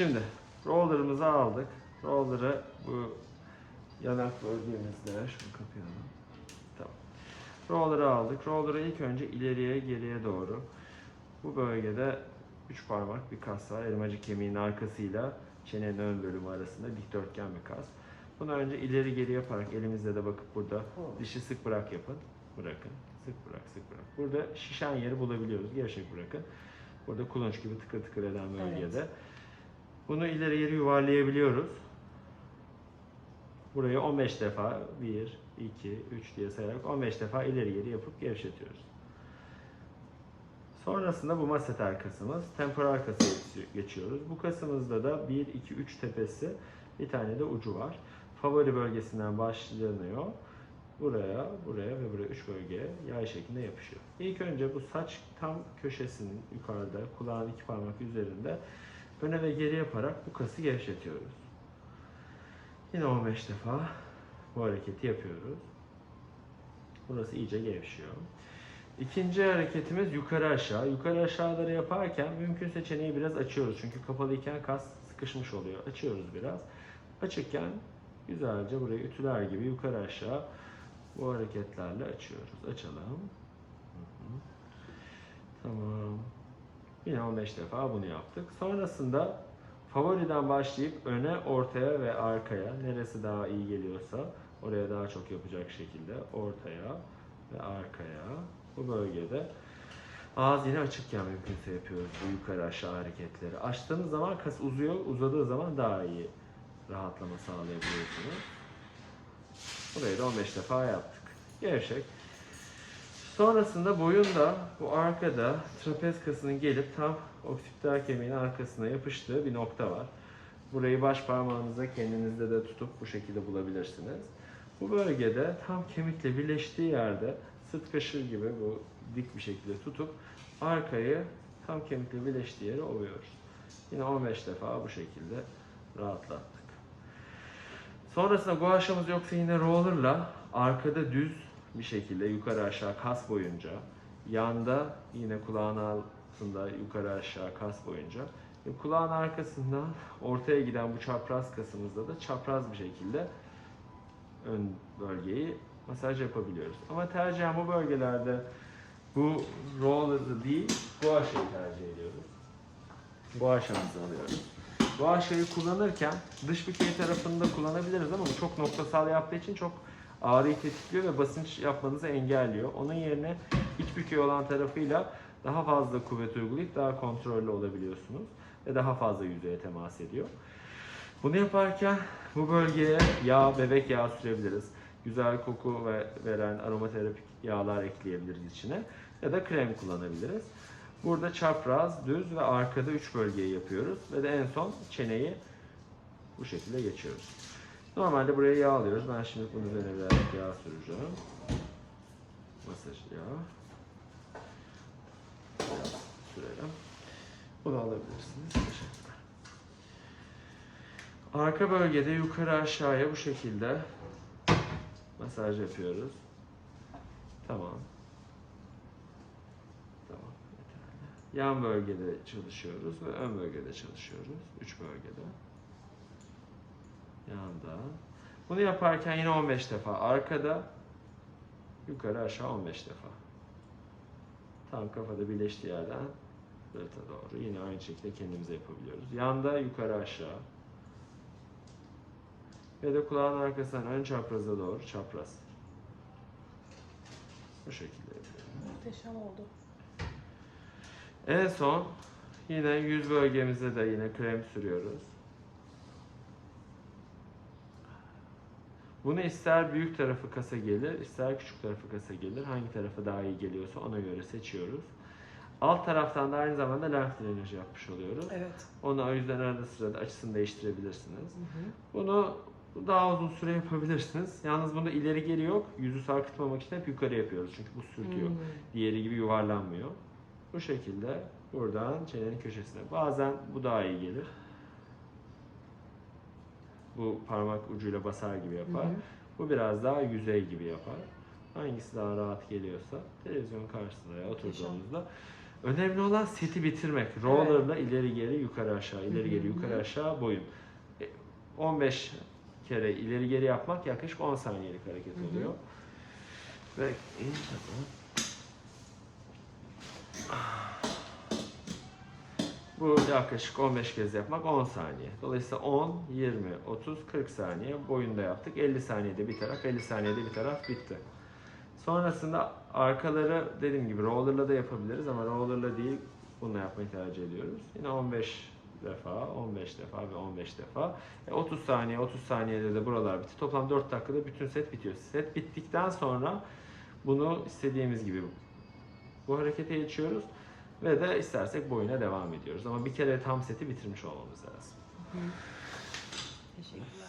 Şimdi roller'ımızı aldık. Roller'ı bu yanak bölgemizde şunu kapayalım. Tamam. Roller'ı aldık. Roller'ı ilk önce ileriye geriye doğru. Bu bölgede üç parmak bir kas var. Elmacık kemiğinin arkasıyla çenenin ön bölümü arasında dikdörtgen bir kas. Bunu önce ileri geri yaparak elimizle de bakıp burada dişi sık bırak yapın. Bırakın. Sık bırak, sık bırak. Burada şişen yeri bulabiliyoruz. Gevşek bırakın. Burada kulunç gibi tıkır tıkır eden bölgede. Bunu ileri geri yuvarlayabiliyoruz. Burayı 15 defa 1, 2, 3 diye sayarak 15 defa ileri geri yapıp gevşetiyoruz. Sonrasında bu maseter kasımız, temporal kasa geçiyoruz. Bu kasımızda da 1, 2, 3 tepesi, bir tane de ucu var. Favori bölgesinden başlanıyor. Buraya, buraya ve buraya 3 bölgeye yay şeklinde yapışıyor. İlk önce bu saç tam köşesinin yukarıda, kulağın iki parmak üzerinde öne ve geri yaparak bu kası gevşetiyoruz. Yine 15 defa bu hareketi yapıyoruz. Burası iyice gevşiyor. İkinci hareketimiz yukarı aşağı. Yukarı aşağıları yaparken mümkünse çeneyi biraz açıyoruz. Çünkü kapalıyken kas sıkışmış oluyor. Açıyoruz biraz. Açıkken güzelce burayı ütüler gibi yukarı aşağı bu hareketlerle açıyoruz. Açalım. Hı hı. Tamam. Yine 15 defa bunu yaptık. Sonrasında favoriden başlayıp öne, ortaya ve arkaya neresi daha iyi geliyorsa oraya daha çok yapacak şekilde ortaya ve arkaya bu bölgede ağız yine açıkken mümkünse yapıyoruz bu yukarı aşağı hareketleri. Açtığınız zaman kas uzuyor, uzadığı zaman daha iyi rahatlama sağlayabiliyorsunuz. Burayı da 15 defa yaptık. Gevşek. Sonrasında boyunda bu arkada trapez kasının gelip tam oksipital kemiğin arkasına yapıştığı bir nokta var. Burayı baş parmağınıza kendinizde de tutup bu şekilde bulabilirsiniz. Bu bölgede tam kemikle birleştiği yerde sırt kaşığı gibi bu dik bir şekilde tutup arkayı tam kemikle birleştiği yere ovuyoruz. Yine 15 defa bu şekilde rahatlattık. Sonrasında guaşamız yoksa yine rollerla arkada düz bir şekilde yukarı aşağı kas boyunca, yanda yine kulağın altında yukarı aşağı kas boyunca ve kulağın arkasından ortaya giden bu çapraz kasımızda da çapraz bir şekilde ön bölgeyi masaj yapabiliyoruz. Ama tercihen bu bölgelerde bu roller'ı değil, guaşayı tercih ediyoruz. Guaşamızı alıyoruz. Bu aşıyı kullanırken dış bükey tarafında kullanabiliriz ama bu çok noktasal yaptığı için çok ağrıyı tetikliyor ve basınç yapmanızı engelliyor. Onun yerine iç bükey olan tarafıyla daha fazla kuvvet uygulayıp daha kontrollü olabiliyorsunuz ve daha fazla yüzeye temas ediyor. Bunu yaparken bu bölgeye yağ, bebek yağı sürebiliriz. Güzel koku ve veren aromaterapik yağlar ekleyebiliriz içine ya da krem kullanabiliriz. Burada çapraz, düz ve arkada üç bölgeyi yapıyoruz ve de en son çeneyi bu şekilde geçiyoruz. Normalde buraya yağ alıyoruz. Ben şimdi bunun üzerine biraz yağ süreceğim. Masaj yağı. Biraz sürelim. Bunu alabilirsiniz. Arka bölgede yukarı aşağıya bu şekilde masaj yapıyoruz. Tamam. Tamam. Yeterli. Yan bölgede çalışıyoruz ve ön bölgede çalışıyoruz. Üç bölgede. Yanda. Bunu yaparken yine 15 defa. Arkada yukarı aşağı 15 defa. Tam kafada birleştiği yerden delta doğru. Yine aynı şekilde kendimize yapabiliyoruz. Yanda yukarı aşağı. Ve de kulağın arkasından ön çapraza doğru çapraz. Bu şekilde yapıyorum. Muhteşem oldu. En son yine yüz bölgemize de yine krem sürüyoruz. Bunu ister büyük tarafı kasa gelir, ister küçük tarafı kasa gelir. Hangi tarafı daha iyi geliyorsa ona göre seçiyoruz. Alt taraftan da aynı zamanda lenf drenajı yapmış oluyoruz. Evet. Onu o yüzden arada sırada açısını değiştirebilirsiniz. Bunu daha uzun süre yapabilirsiniz. Yalnız bunda ileri geri yok. Yüzü sarkıtmamak için hep yukarı yapıyoruz. Çünkü bu sürtüyor. Hmm. Diğeri gibi yuvarlanmıyor. Bu şekilde buradan çenenin köşesine. Bazen bu daha iyi gelir. Bu parmak ucuyla basar gibi yapar. Hı hı. Bu biraz daha yüzey gibi yapar. Hangisi daha rahat geliyorsa televizyon karşısında ya oturduğunuzda Önemli olan seti bitirmek. Roller'la ileri geri yukarı aşağı, ileri geri Hı hı. yukarı aşağı boyun. E, 15 kere ileri geri yapmak yaklaşık 10 saniyelik hareket Hı hı. oluyor. Ve Bu yaklaşık 15 kez yapmak 10 saniye. Dolayısıyla 10, 20, 30, 40 saniye boyunda yaptık. 50 saniyede bir taraf, 50 saniyede bir taraf bitti. Sonrasında arkaları dediğim gibi rollerla da yapabiliriz ama rollerla değil bununla yapmayı tercih ediyoruz. Yine 15 defa, 15 defa ve 15 defa. E, 30 saniye, 30 saniyede de buralar bitti. Toplam 4 dakikada bütün set bitiyor. Set bittikten sonra bunu istediğimiz gibi bu harekete geçiyoruz ve de istersek boyuna devam ediyoruz. Ama bir kere tam seti bitirmiş olmamız lazım. Teşekkür